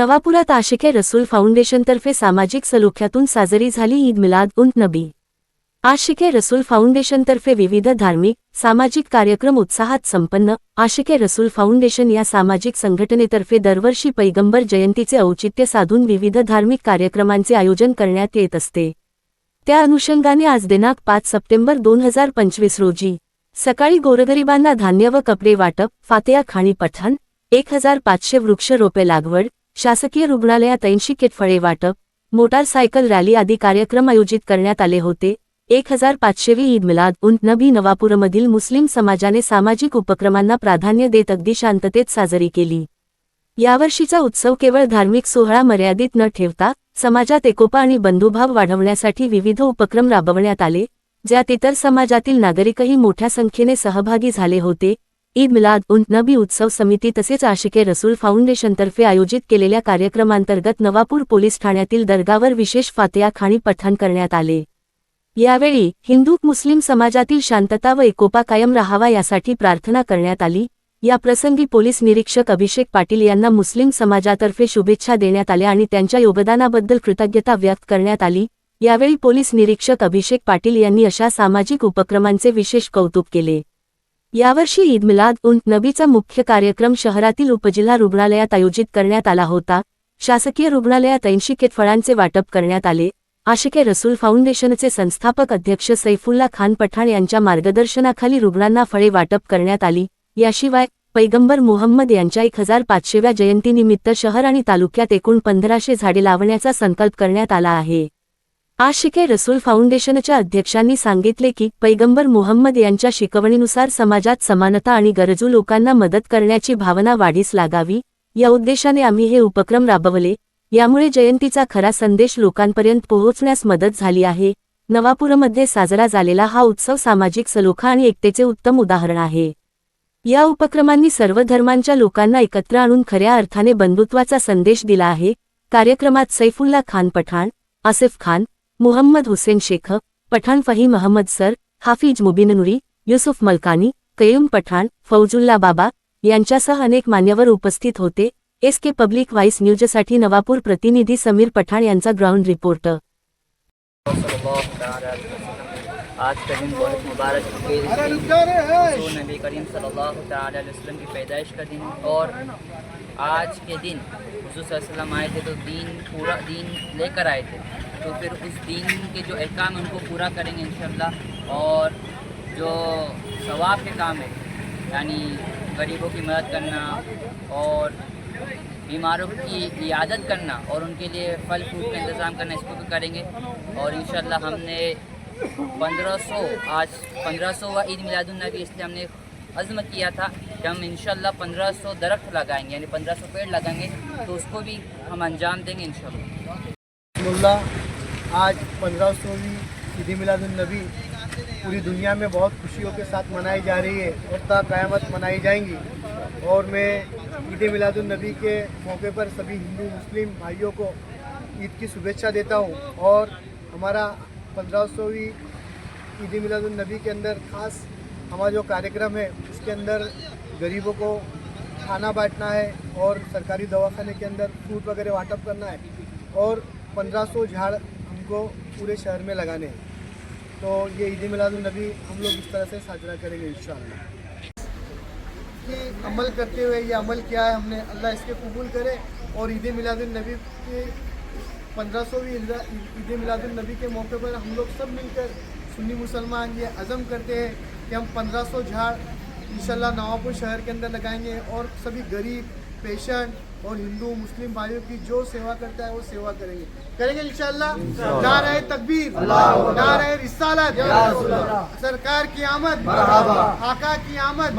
नवापुरात आशिके रसूल फाउंडेशनतर्फे सामाजिक सलोख्यातून साजरी झाली ईद मिलाद उन नबी. आशिके रसूल फाउंडेशनतर्फे विविध धार्मिक सामाजिक कार्यक्रम उत्साहात संपन्न आशिके रसूल फाउंडेशन या सामाजिक संघटनेतर्फे दरवर्षी पैगंबर जयंतीचे औचित्य साधून विविध धार्मिक कार्यक्रमांचे आयोजन करण्यात येत असते. त्या अनुषंगाने आज दिनांक पाच सप्टेंबर दोन हजार पंचवीस रोजी सकाळी गोरगरिबांना धान्य व कपडे वाटप फातेया खाणी पठाण एक हजार पाचशे वृक्ष रोपे लागवड शासकीय रुग्णालयात ऐंशी किट फळे वाटप मोटारसायकल रॅली आदी कार्यक्रम आयोजित करण्यात आले होते. एक हजार पाचशेवी ईद मिलाद उन नबी नवापूरमधील मुस्लिम समाजाने सामाजिक उपक्रमांना प्राधान्य देत अगदी शांततेत साजरी केली. यावर्षीचा उत्सव केवळ धार्मिक सोहळा मर्यादित न ठेवता समाजात एकोपा आणि बंधुभाव वाढवण्यासाठी विविध उपक्रम राबवण्यात आले ज्यात इतर समाजातील नागरिकही मोठ्या संख्येने सहभागी झाले होते. ईद मिलाद उन नबी उत्सव समिती तसेच आशिके रसूल फाउंडेशनतर्फे आयोजित केलेल्या कार्यक्रमांतर्गत नवापूर पोलीस ठाण्यातील दर्गावर विशेष फातया खाणी पठण करण्यात आले. यावेळी हिंदू मुस्लिम समाजातील शांतता व एकोपा कायम राहावा यासाठी प्रार्थना करण्यात आली. या प्रसंगी पोलीस निरीक्षक अभिषेक पाटील यांना मुस्लिम समाजातर्फे शुभेच्छा देण्यात आल्या आणि त्यांच्या योगदानाबद्दल कृतज्ञता व्यक्त करण्यात आली. यावेळी पोलीस निरीक्षक अभिषेक पाटील यांनी अशा सामाजिक उपक्रमांचे विशेष कौतुक केले. यावर्षी ईद मिलाद उन नबीचा मुख्य कार्यक्रम शहरातील उपजिल्हा रुग्णालयात आयोजित करण्यात आला होता. शासकीय रुग्णालयात ऐंशी केत फळांचे वाटप करण्यात आले. आशिके रसूल फाउंडेशनचे संस्थापक अध्यक्ष सैफुल्ला खान पठाण यांच्या मार्गदर्शनाखाली रुग्णांना फळे वाटप करण्यात आली. याशिवाय पैगंबर मुहम्मद यांच्या एक हजार पाचशेव्या जयंतीनिमित्त शहर आणि तालुक्यात एकूण पंधराशे झाडे लावण्याचा संकल्प करण्यात आला आहे. आशिके रसूल फाउंडेशनच्या अध्यक्षांनी सांगितले की पैगंबर मुहम्मद यांच्या शिकवणीनुसार समाजात समानता आणि गरजू लोकांना मदत करण्याची भावना वाढीस लागावी या उद्देशाने आम्ही हे उपक्रम राबवले. यामुळे जयंतीचा खरा संदेश लोकांपर्यंत पोहोचण्यास मदत झाली आहे. नवापूरमध्ये साजरा झालेला हा उत्सव सामाजिक सलोखा आणि एकतेचे उत्तम उदाहरण आहे. या उपक्रमांनी सर्व धर्मांच्या लोकांना एकत्र आणून खऱ्या अर्थाने बंधुत्वाचा संदेश दिला आहे. कार्यक्रमात सैफुल्ला खान पठाण आसिफ खान मुहम्मद हुसेन शेख पठाण फहीम अहमद सर हाफिज मुबिन नुरी युसुफ मलकानी कयूम पठाण फौजुल्ला बाबा यांच्यासह अनेक मान्यवर उपस्थित होते. एस के पब्लिक व्हाईस न्यूजसाठी नवापूर प्रतिनिधी समीर पठाण यांचा ग्राउंड रिपोर्ट. आज का दिन बहुत मुबारक नबी करीम सल्लल्लाहु अलैहि वसल्लम की पैदाइश का दिन और आज के दिन सल्लल्लाहु आए थे तो दीन पूरा, दीन लेकर आए थे। तो फिर उस दीन के जो अहकाम उनको पूरा करेंगे इंशाल्लाह और जो सवाब के काम है, यानी गरीबों की मदद करना और बीमारों की इयादत करना और उनके लिए फल फ्रूट का इंतज़ाम करना, इसको भी करेंगे। और इन हमने 1500 आज 1500 ईद मिलादुलनबी इसलिए हमने अज़्म किया था। कि हम इन 1500 दरख्त लगाएँगे, यानी 1500 पेड़ लगाएँगे तो उसको भी हम अंजाम देंगे इन आज पंद्रह सौवीं ईद मिलादुलनबी पूरी दुनिया में बहुत खुशियों के साथ मनाई जा रही है और ता क़यामत मनाई जाएँगी। और मैं ईद मिलादुलनबी के मौके पर सभी हिंदू, मुस्लिम भाइयों को ईद की शुभेच्छा देता हूँ। और हमारा पंद्रह सौवीं ईद मिलादुलनबी के अंदर खास हमारा जो कार्यक्रम है, उसके अंदर गरीबों को खाना बांटना है और सरकारी दवाखाने के अंदर फ्रूट वगैरह वाटअप करना है और 1500 झाड़ हमको पूरे शहर में लगाने हैं। तो ये ईद मिलादुलनबी हम लोग इस तरह से साजरा करेंगे इन कि अमल करते हुए ये अमल किया है हमने, अल्लाह इसके कबूल करे और ईद मिलादुलनबी के पंद्रह सौवीं ईद मिलादुलनबी के मौके पर हम लोग सब मिलकर सुन्नी मुसलमान ये अज़म करते हैं कि हम पंद्रह सौ झाड़ इंशाल्लाह नवापुर शहर के अंदर लगाएँगे और सभी गरीब पेशेंट और हिंदू मुस्लिम भाइयों की जो सेवा करता है वो सेवा करेंगे। करेंगे इंशाल्लाह नारा है तकबीर नारा है रिसालत सरकार की आमद आका की आमद।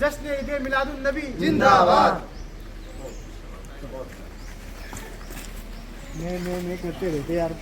जश्न ईद मिलादुल नबी जिंदाबाद। मैं मैं मैं करते रहते यार।